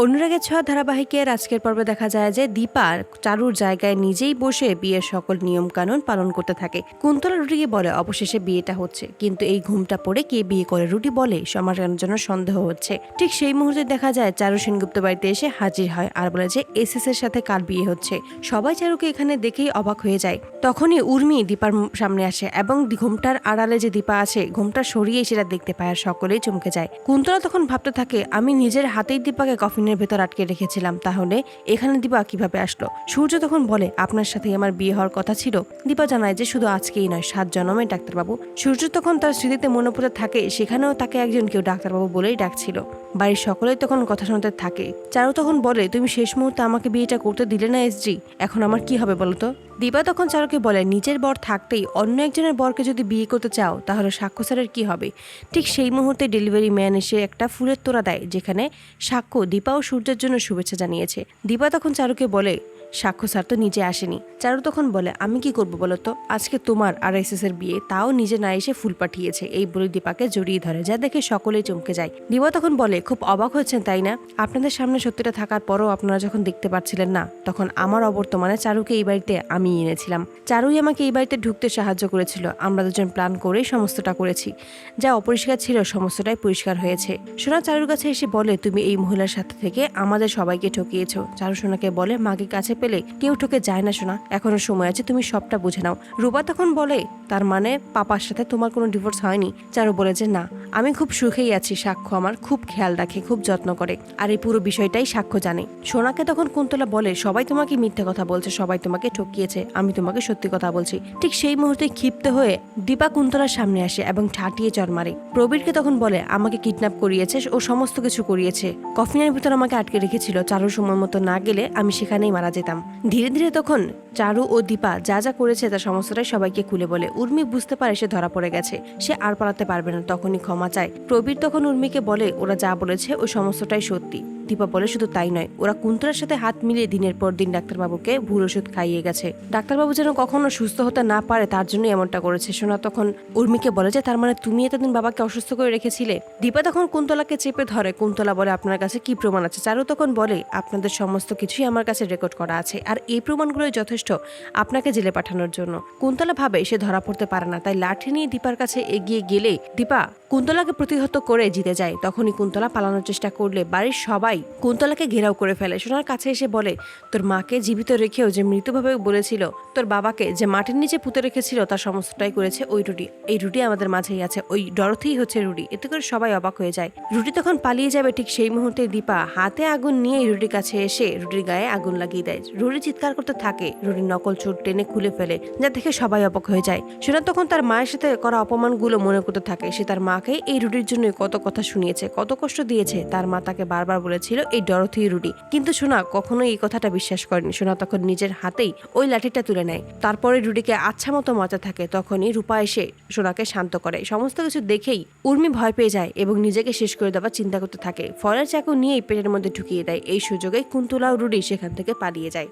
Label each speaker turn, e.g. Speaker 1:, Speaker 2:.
Speaker 1: অনুরাগের ছোঁয়া ধারাবাহিকের আজকের পর্বে দেখা যায় যে দীপা চারুর জায়গায় নিজেই বসে বিয়ের সকল নিয়ম কানুন পালন করতে থাকে। কুন্তলা রুটিকে বলে, অবশেষে বিয়েটা হচ্ছে। কিন্তু এই ঘুমটা পড়ে কে বিয়ে করে রুটি বলে সমাজের জন্য সন্দেহ হচ্ছে। ঠিক সেই মুহূর্তে দেখা যায় চারু সেনগুপ্ত বাড়িতে এসে হাজির হয় আর বলে যে এস এর সাথে কার বিয়ে হচ্ছে? সবাই চারুকে এখানে দেখেই অবাক হয়ে যায়। তখনই উর্মি দীপার সামনে আসে এবং ঘুমটার আড়ালে যে দীপা আছে, ঘুমটা সরিয়ে সেটা দেখতে পায় আর সকলেই চমকে যায়। কুন্তলা তখন ভাবতে থাকে, আমি নিজের হাতেই দীপাকে কফিনের ভেতর আটকে রেখেছিলাম। তাহলে এখানে দীপা কীভাবে আসলো? সূর্য তখন বলে, আপনার সাথে আমার বিয়ে হওয়ার কথা ছিল। দীপা জানায় যে শুধু আজকেই নয়, সাত জন্মে ডাক্তারবাবু। সূর্য তখন তার স্মৃতিতে মনে পড়ে থাকে, সেখানেও তাকে একজন কেউ ডাক্তারবাবু বলেই ডাকছিল। বাড়ির সকলেই তখন কথা শুনতে থাকে। চারু তখন বলে, তুমি শেষ মুহূর্তে আমাকে বিয়েটা করতে দিলে না এসজি এখন আমার কি হবে বলতো? দীপা তখন চারুকে বলে, নিজের বর থাকতেই অন্য একজনের বরকে যদি বিয়ে করতে চাও, তাহলে সাক্ষ্য স্যারের কি হবে? ঠিক সেই মুহূর্তে ডেলিভারি ম্যান এসে একটা ফুলের তোড়া দেয়, যেখানে সাক্ষ্য দীপা ও সূর্যের জন্য শুভেচ্ছা জানিয়েছে। দীপা তখন চারুকে বলে সাক্ষ্য স্যার তো নিজে আসেনি। চারু তখন বলে, আমি কি করব বলো তো? আজকে তোমার আর এস এর বিয়ে, তাও নিজে না এসে ফুল পাঠিয়েছে। এই বলে দীপাকে জড়িয়ে ধরে, যা দেখে সকলেই চমকে যায়। দীপা তখন বলে, খুব অবাক হচ্ছেন, তাই না? আপনাদের সামনে সত্যিটা থাকার পরও আপনারা যখন দেখতে পাচ্ছিলেন না, তখন আমার অবর্তমানে চারুকে এই বাড়িতে আমি এনেছিলাম। চারুই আমাকে এই বাড়িতে ঢুকতে সাহায্য করেছিল। আমরা দুজন প্ল্যান করেই সমস্তটা করেছি। যা অপরিষ্কার ছিল, সমস্তটাই পরিষ্কার হয়েছে। সোনা চারুর কাছে এসে বলে, তুমি এই মহিলার সাথে থেকে আমাদের সবাইকে ঠকিয়েছো। চারু সোনাকে বলে, মাকে কাছে পেলে কেউ ঠকে যায় না শোনা এখনও সময় আছে, তুমি সবটা বুঝে নাও। রুবা তখন বলে, তার মানে পাপার সাথে তোমার কোনো ডিভোর্স হয়নি? চারু বলে যে, না। আমি খুব সুখেই আছি, সাক্ষ্য আমার। খুব খেয়াল রাখে, খুব যত্ন করে। আর এই পুরো বিষয়টাই সাক্ষ্য জানে। সোনাকে তখন কুন্তলা বলে, সবাই তোমাকে মিথ্যে কথা বলছে, সবাই তোমাকে ঠকিয়েছে, আমি তোমাকে সত্যি কথা বলছি। ঠিক সেই মুহূর্তে ক্ষিপ্ত হয়ে দীপা কুন্তলার সামনে আসে এবং ঠাটিয়ে চর মারে। প্রবীরকে তখন বলে, আমাকে কিডন্যাপ করিয়েছে ও সমস্ত কিছু করিয়েছে। কফিনের ভিতর আমাকে আটকে রেখেছিল। চারু সময় মতো না গেলে আমি সেখানেই মারা যেতাম। ধীরে ধীরে তখন চারু ও দীপা যা যা করেছে তা সমস্তটাই সবাইকে খুলে বলে। উর্মি বুঝতে পারে সে ধরা পড়ে গেছে, সে আর পালাতে পারবে না, তখনই ক্ষমা চায়। প্রবীর তখন উর্মিকে বলে, ওরা যা বলেছে ওই সমস্তটাই সত্যি। দীপা বলে, শুধু তাই নয়, ওরা কুন্তলার সাথে হাত মিলিয়ে দিনের পর দিন ডাক্তারবাবুকে ভুল ওষুধ খাইয়ে গেছে। ডাক্তারবাবু যেন কখনো সুস্থ হতে না পারে, তার জন্য এমনটা করেছে। সোনা তখন উর্মিকে বলে, যে তার মানে তুমি এতদিন বাবাকে অসুস্থ করে রেখেছিলে? দীপা তখন কুন্তলাকে চেপে ধরে, কুন্তলা বলে, আপনার কাছে কি প্রমাণ আছে? চারু তখন বলে, আপনাদের সমস্ত কিছুই আমার কাছে রেকর্ড করা আছে, আর এই প্রমাণগুলোই যথেষ্ট আপনাকে জেলে পাঠানোর জন্য। কুন্তলা ভাবে, সে ধরা পড়তে পারে না। তাই লাঠি নিয়ে দীপার কাছে এগিয়ে গেলে, দীপা, কুন্তলাকে প্রতিহত করে জিতে যায়। তখনই কুন্তলা পালানোর চেষ্টা করলে বাড়ির সবাই কুন্তলাকে ঘেরাও করে ফেলে। সোনার কাছে এসে বলে, তোর মাকে জীবিত রেখেও যে মৃতভাবে বলেছিল, তোর বাবাকে যে মাটির নিচে পুঁতে রেখেছিল তার সমস্তটাই করেছে ওই রুটি। এই রুটি আমাদের মাঝেই আছে, ওই ডরথেই হচ্ছে রুটি। এতে করে সবাই অবাক হয়ে যায়। রুটি তখন পালিয়ে যাবে ঠিক সেই মুহূর্তে দীপা হাতে আগুন নিয়ে রুটির কাছে এসে রুটির গায়ে আগুন লাগিয়ে দেয়। রুটি চিৎকার করতে থাকে, রুটির নকল চোট টেনে খুলে ফেলে, যা দেখে সবাই অবাক হয়ে যায়। সোনা তখন তার মায়ের সাথে করা অপমানগুলো মনে করতে থাকে। সে তার মাকে এই রুটির জন্য কত কথা শুনিয়েছে, কত কষ্ট দিয়েছে। তার মা তাকে বারবার বলেছিল এই ডরথি রুডি। কিন্তু সোনা, কখনোই এই কথাটা বিশ্বাস করেনি। সোনা তখন নিজের হাতেই ওই লাঠিটা তুলে নেয়। তারপরে রুডিকে আচ্ছা মতো মজা থাকে, তখনই রূপা এসে সোনাকে শান্ত করে। সমস্ত কিছু দেখেই উর্মি ভয় পেয়ে যায় এবং নিজেকে শেষ করে দেওয়ার চিন্তা করতে থাকে। ফলের চাকু নিয়েই পেটের মধ্যে ঢুকিয়ে দেয়। এই সুযোগে কুন্তলা রুডি সেখান থেকে পালিয়ে যায়।